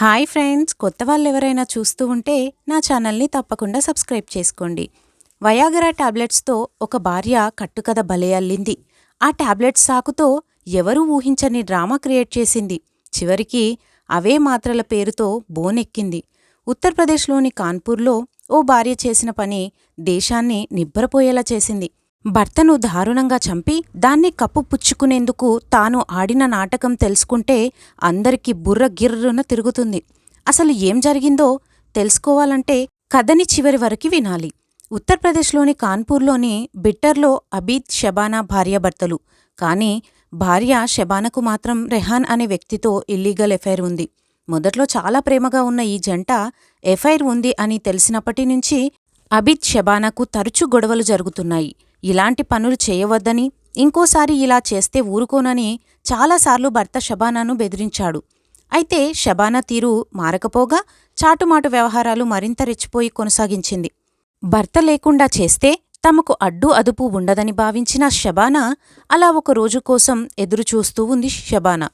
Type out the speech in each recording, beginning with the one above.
Hi friends కొత్త వాళ్ళు ఎవరైనా చూస్తూ ఉంటే నా ఛానల్ని తప్పకుండా సబ్స్క్రైబ్ చేసుకోండి. వయాగరా టాబ్లెట్స్తో ఒక భార్య కట్టుకథ బలే అల్లింది. ఆ టాబ్లెట్స్ సాకుతో ఎవరూ ఊహించని డ్రామా క్రియేట్ చేసింది. చివరికి అవే మాత్రల పేరుతో బోనెక్కింది. ఉత్తరప్రదేశ్లోని కాన్పూర్లో ఓ భార్య చేసిన పని దేశాన్ని నిబ్బరపోయేలా చేసింది. భర్తను దారుణంగా చంపి దాన్ని కప్పు పుచ్చుకునేందుకు తాను ఆడిన నాటకం తెలుసుకుంటే అందరికీ బుర్ర గిర్రున తిరుగుతుంది. అసలు ఏం జరిగిందో తెలుసుకోవాలంటే కథని చివరి వరకు వినాలి. ఉత్తరప్రదేశ్లోని కాన్పూర్లోని బిట్టర్లో అబీద్ షబానా భార్యాభర్తలు కానీ భార్య షబానకు మాత్రం రెహాన్ అనే వ్యక్తితో ఇల్లీగల్ ఎఫైర్ ఉంది. మొదట్లో చాలా ప్రేమగా ఉన్న ఈ జంట ఎఫైర్ ఉంది అని తెలిసినప్పటి నుంచి అబిద్ షబానాకు తరచూ గొడవలు జరుగుతున్నాయి. ఇలాంటి పనులు చేయవద్దని ఇంకోసారి ఇలా చేస్తే ఊరుకోనని చాలాసార్లు భర్త షబానాను బెదిరించాడు. అయితే షబానా తీరు మారకపోగా చాటుమాటు వ్యవహారాలు మరింత రెచ్చిపోయి కొనసాగించింది. భర్త లేకుండా చేస్తే తమకు అడ్డు అదుపు ఉండదని భావించిన షబానా అలా ఒక రోజు కోసం ఎదురుచూస్తూ ఉంది షబానా.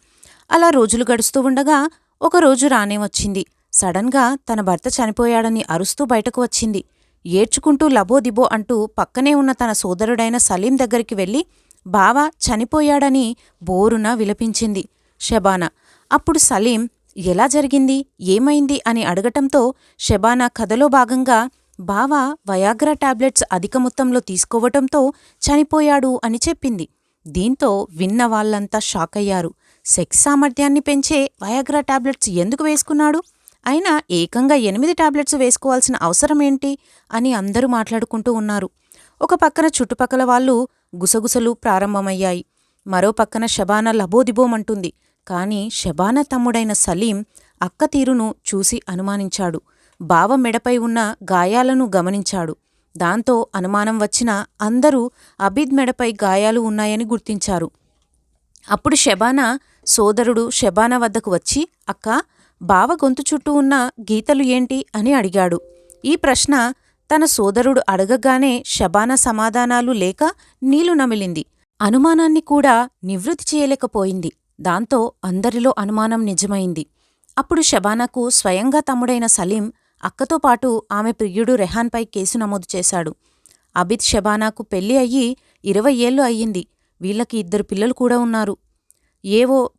అలా రోజులు గడుస్తూ ఉండగా ఒకరోజు రానే వచ్చింది. సడన్గా తన భర్త చనిపోయాడని అరుస్తూ బయటకు వచ్చింది. ఏడ్చుకుంటూ లబోదిబో అంటూ పక్కనే ఉన్న తన సోదరుడైన సలీం దగ్గరికి వెళ్ళి బావ చనిపోయాడని బోరున విలపించింది షబానా. అప్పుడు సలీం ఎలా జరిగింది? ఏమైంది? అని అడగటంతో షబానా కథలో భాగంగా బావ వయాగ్రా టాబ్లెట్స్ అధిక మొత్తంలో తీసుకోవటంతో చనిపోయాడు అని చెప్పింది. దీంతో విన్న వాళ్ళంతా షాక్ అయ్యారు సెక్స్ సామర్థ్యాన్ని పెంచే వయాగ్రా టాబ్లెట్స్ ఎందుకు వేసుకున్నాడు? అయినా ఏకంగా ఎనిమిది టాబ్లెట్స్ వేసుకోవాల్సిన అవసరమేంటి అని అందరూ మాట్లాడుకుంటూ ఉన్నారు. ఒక పక్కన చుట్టుపక్కల వాళ్ళు గుసగుసలు ప్రారంభమయ్యాయి. మరో పక్కన షబానా లబోదిబోమంటుంది. కాని షబానా తమ్ముడైన సలీం అక్క తీరును చూసి అనుమానించాడు. బావ మెడపై ఉన్న గాయాలను గమనించాడు. దాంతో అనుమానం వచ్చినా అందరూ అబీద్ మెడపై గాయాలు ఉన్నాయని గుర్తించారు. అప్పుడు షబానా సోదరుడు షబానా వద్దకు వచ్చి అక్క బావ గొంతు చుట్టూ ఉన్న గీతలు ఏంటి అని అడిగాడు. ఈ ప్రశ్న తన సోదరుడు అడగగానే షబానా సమాధానాలు లేక నీళ్ళు నమిలింది. అనుమానాన్ని కూడా నివృత్తి చేయలేకపోయింది. దాంతో అందరిలో అనుమానం నిజమైంది. అప్పుడు షబానాకు స్వయంగా తమ్ముడైన సలీం అక్కతో పాటు ఆమె ప్రియుడు రెహాన్పై కేసు నమోదు చేశాడు. అబిద్ షబానాకు పెళ్ళి అయ్యి ఇరవై ఏళ్ళు అయ్యింది. వీళ్ళకి ఇద్దరు పిల్లలు కూడా ఉన్నారు. ఏవో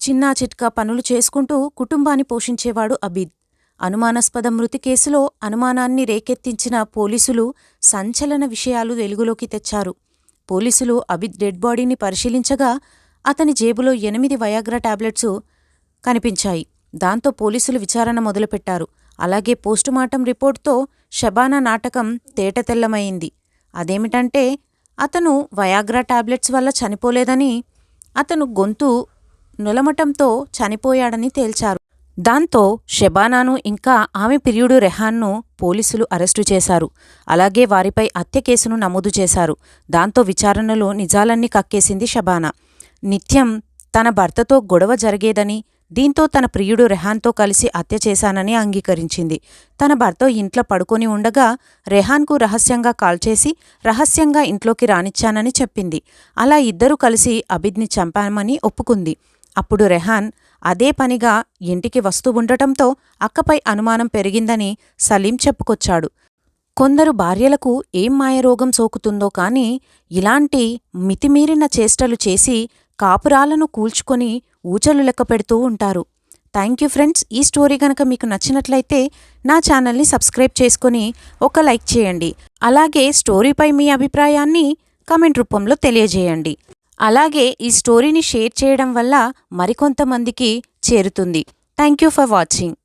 చిన్నా చిట్కా పనులు చేసుకుంటూ కుటుంబాన్ని పోషించేవాడు అబిద్. అనుమానాస్పద మృతి కేసులో అనుమానాన్ని రేకెత్తించిన పోలీసులు సంచలన విషయాలు వెలుగులోకి తెచ్చారు. పోలీసులు అబిద్ డెడ్ బాడీని పరిశీలించగా అతని జేబులో ఎనిమిది వయాగ్రా టాబ్లెట్స్ కనిపించాయి. దాంతో పోలీసులు విచారణ మొదలుపెట్టారు. అలాగే పోస్టుమార్టం రిపోర్ట్తో షబానా నాటకం తేటతెల్లమైంది అదేమిటంటే అతను వయాగ్రా టాబ్లెట్స్ వల్ల చనిపోలేదని అతను గొంతు నులమటంతో చనిపోయాడని తేల్చారు. దాంతో షెబానాను ఇంకా ఆమె పిరియుడు రెహాన్ను పోలీసులు అరెస్టు చేశారు. అలాగే వారిపై హత్య కేసును నమోదు చేశారు. దాంతో విచారణలో నిజాలన్నీ కక్కేసింది షబానా. నిత్యం తన భర్తతో గొడవ జరిగేదని దీంతో తన ప్రియుడు రెహాన్తో కలిసి హత్య చేశానని అంగీకరించింది. తన భర్త ఇంట్లో పడుకొని ఉండగా రెహాన్కు రహస్యంగా కాల్ చేసి రహస్యంగా ఇంట్లోకి రానిచ్చానని చెప్పింది. అలా ఇద్దరూ కలిసి అబిద్ని చంపామని ఒప్పుకుంది. అప్పుడు రెహాన్ అదే పనిగా ఇంటికి వస్తూ ఉండటంతో అక్కపై అనుమానం పెరిగిందని సలీం చెప్పుకొచ్చాడు. కొందరు భార్యలకు ఏం మాయరోగం సోకుతుందో కాని ఇలాంటి మితిమీరిన చేష్టలు చేసి కాపురాలను కూల్చుకొని ఊచలు లెక్కపెడుతూ ఉంటారు. థ్యాంక్ యూ ఫ్రెండ్స్ ఈ స్టోరీ గనక మీకు నచ్చినట్లయితే నా ఛానల్ని సబ్స్క్రైబ్ చేసుకుని ఒక లైక్ చేయండి. అలాగే స్టోరీపై మీ అభిప్రాయాన్ని కమెంట్ రూపంలో తెలియజేయండి. అలాగే ఈ స్టోరీని షేర్ చేయడం వల్ల మరికొంతమందికి చేరుతుంది. Thank you for watching.